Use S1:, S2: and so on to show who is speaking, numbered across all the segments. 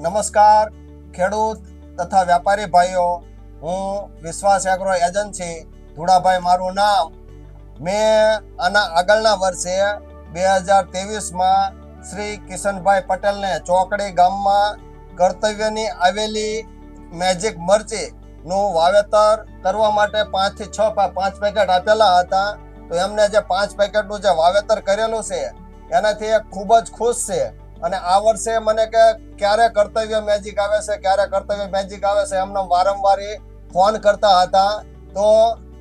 S1: નમસ્કાર, ખેડૂત તથા વ્યાપારી ભાઈઓ, હું વિશ્વાસ એગ્રો એજન્સી, ધુડાભાઈ મારું નામ. મેં આના આગળના વર્ષે બે હજાર ત્રેવીસમાં શ્રી કિશનભાઈ પટેલને ચોકડી ગામમાં કર્તવ્યની આવેલી મેજિક મરચીનું વાવેતર કરવા માટે પાંચથી છ પાંચ પેકેટ આપેલા હતા. તો એમને જે પાંચ પેકેટનું જે વાવેતર કરેલું છે, એનાથી એ ખૂબ જ ખુશ છે. અને આ વર્ષે મને કે ક્યારે કર્તવ્ય મેજિક આવે છે, ક્યારે કર્તવ્ય મેજિક આવે છે, એમને વારંવાર ફોન કરતા હતા. તો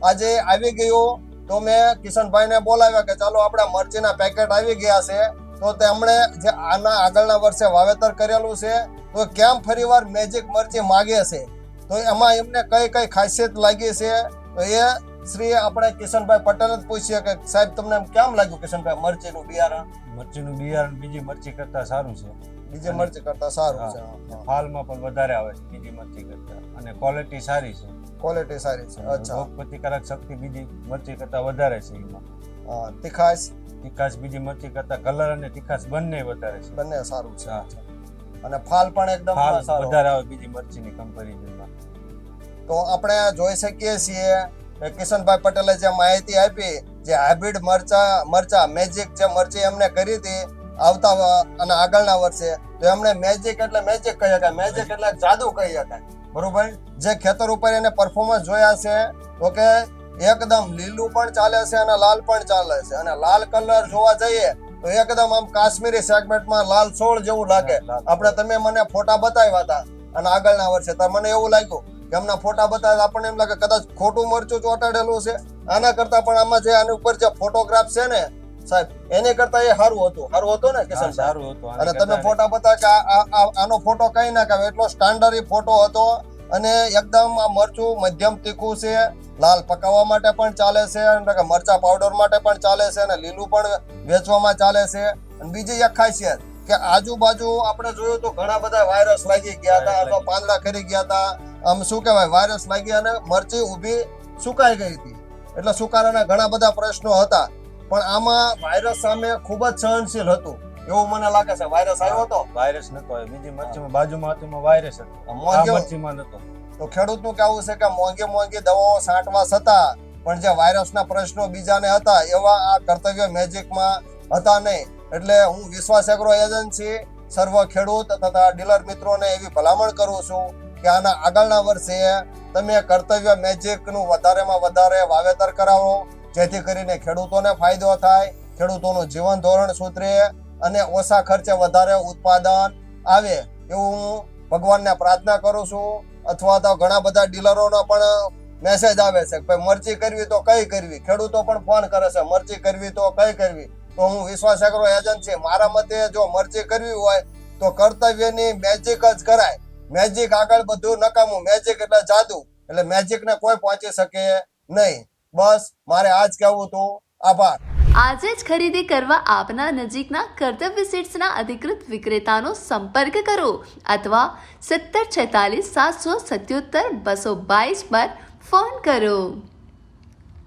S1: આજે આવી ગયું. તો મેં કિશનભાઈને બોલાવ્યા કે ચાલો આપણા મરચીના પેકેટ આવી ગયા છે. તો તેમણે જે આના આગળના વર્ષે વાવેતર કરેલું છે, તો કેમ ફરીવાર મેજિક મરચી માગે છે? તો એમાં એમને કઈ કઈ ખાસિયત લાગી છે? તો એ શ્રી આપણે કિશનભાઈ પટેલ જ પૂછીએ કે સાહેબ તમને કેમ લાગ્યું કિશનભાઈ મરચીનું બિયારણ?
S2: મરચીનું બિયારણ બીજી મરચી કરતા સારું છે.
S1: બીજી મરચી કરતા સારું છે
S2: ફાલમાં પણ વધારે આવે છે બીજી મરચી કરતા. અને ક્વોલિટી સારી છે.
S1: ક્વોલિટી સારી છે અચ્છા.
S2: રોગ પ્રતિકારક શક્તિ બીજી મરચી કરતા વધારે છે એમાં.
S1: તીખાશ?
S2: તીખાશ બીજી મરચી કરતા કલર અને તીખાશ બંને વધારે છે.
S1: બંને સારું છે અને ફાલ પણ એકદમ સારો.
S2: વધારે આવે બીજી મરચીની કંપેરિઝનમાં
S1: તો આપણે જોઈ શકીએ છીએ કિશનભાઈ પટેલે જે માહિતી આપી જે હાઇબ્રિડ મરચા મરચા મેજિક જે મરચી એમને કરી હતી આવતા અને આગળના વર્ષે તો એમણે મેજિક એટલે મેજિક કહી શકાય મેજિક એટલે જાદુ કહી શકાય. બરોબર? જે ખેતર ઉપર એને પરફોર્મન્સ જોયા છે ઓકે? એકદમ લીલું પણ ચાલે છે અને લાલ પણ ચાલે છે. અને લાલ કલર જોવા જઈએ તો એકદમ આમ કાશ્મીરી સેગમેન્ટમાં લાલ સોળ જેવું લાગે. આપણે તમે મને ફોટા બતાવ્યા હતા અને આગળના વર્ષે તો મને એવું લાગ્યું કે એમના ફોટા બતાવે આપણને એમ લાગે કદાચ ખોટું મરચું ચોંટાડેલું છે. આના કરતા પણ આમાં જે આની ઉપર જે ફોટોગ્રાફ છે ને સાહેબ એની કરતા એ સારું હતું. સારું હતું ને કિશન
S2: સારું હતું.
S1: અને તમે ફોટા બતાવે કે આનો ફોટો કઈ ના કહેવાય એટલો સ્ટાન્ડર્ડ ફોટો હતો અને એકદમ આ મરચું મધ્યમ તીખું છે. લાલ પકાવવા માટે પણ ચાલે છે અને મરચા પાવડર માટે પણ ચાલે છે અને લીલું પણ વેચવામાં ચાલે છે. અને બીજી એક ખાસિયત કે આજુબાજુ આપણે જોયું તો ઘણા બધા વાયરસ લાગી ગયા હતા અથવા પાંદડા ખરી ગયા હતા. આમ શું કહેવાય વાયરસ લાગી અને મરચી ઊભી સુકાઈ ગઈ હતી. એટલે સુકારાના ઘણા બધા પ્રશ્નો હતા. પણ આમાં વાયરસ સામે ખૂબ જ સહનશીલ હતું. એવું મને લાગે છે. વાયરસ આવ્યો હતો?
S2: વાયરસ નતો આવ્યો. બીજી મરચીમાં બાજુમાં હતું વાયરસ હતો. મરચીમાં નતો.
S1: તો ખેડૂતનું કહેવું છે કે મોંઘી મોંઘી દવાઓ છાંટવા છતાં પણ જે વાયરસના પ્રશ્નો બીજાને હતા એવા આ કર્તવ્ય મેજિકમાં હતા નહીં. એટલે હું વિશ્વાસ એગ્રો એજન્સી સર્વ ખેડૂત તથા ડીલર મિત્રોને એવી ભલામણ કરું છું કે આના આગળના વર્ષે તમે કર્તવ્ય મેજિકનું વધારેમાં વધારે વાવેતર કરાવો. જેથી કરીને ખેડૂતોને ફાયદો થાય, ખેડૂતોનું જીવન ધોરણ સુધરે અને ઓછા ખર્ચે વધારે ઉત્પાદન આવે એવું હું ભગવાનને પ્રાર્થના કરું છું. અથવા તો ઘણા બધા ડીલરોનો પણ મેસેજ આવે છે ભાઈ, મરચી કરવી તો કઈ કરવી? ખેડૂતો પણ ફોન કરે છે, મરચી કરવી તો કઈ કરવી? તો હું વિશ્વાસ એગ્રો એજન્સી મારા મતે જો મરચી કરવી હોય તો કર્તવ્યની મેજિક જ કરાય. મેજિક આગળ બધું નકામું. મેજિક એટલે જાદુ. એટલે મેજિક ને કોઈ પહોંચી શકે નહીં. બસ, મારે આજ કહેવું હતું. આભાર.
S3: આજે જ ખરીદી કરવા આપના નજીકના કર્તવ્ય સીટ્સના અધિકૃત વિક્રેતાનો સંપર્ક કરો અથવા સત્તર છેતાલીસ સાતસો સત્યોતર બસો બાવીસ પર ફોન કરો.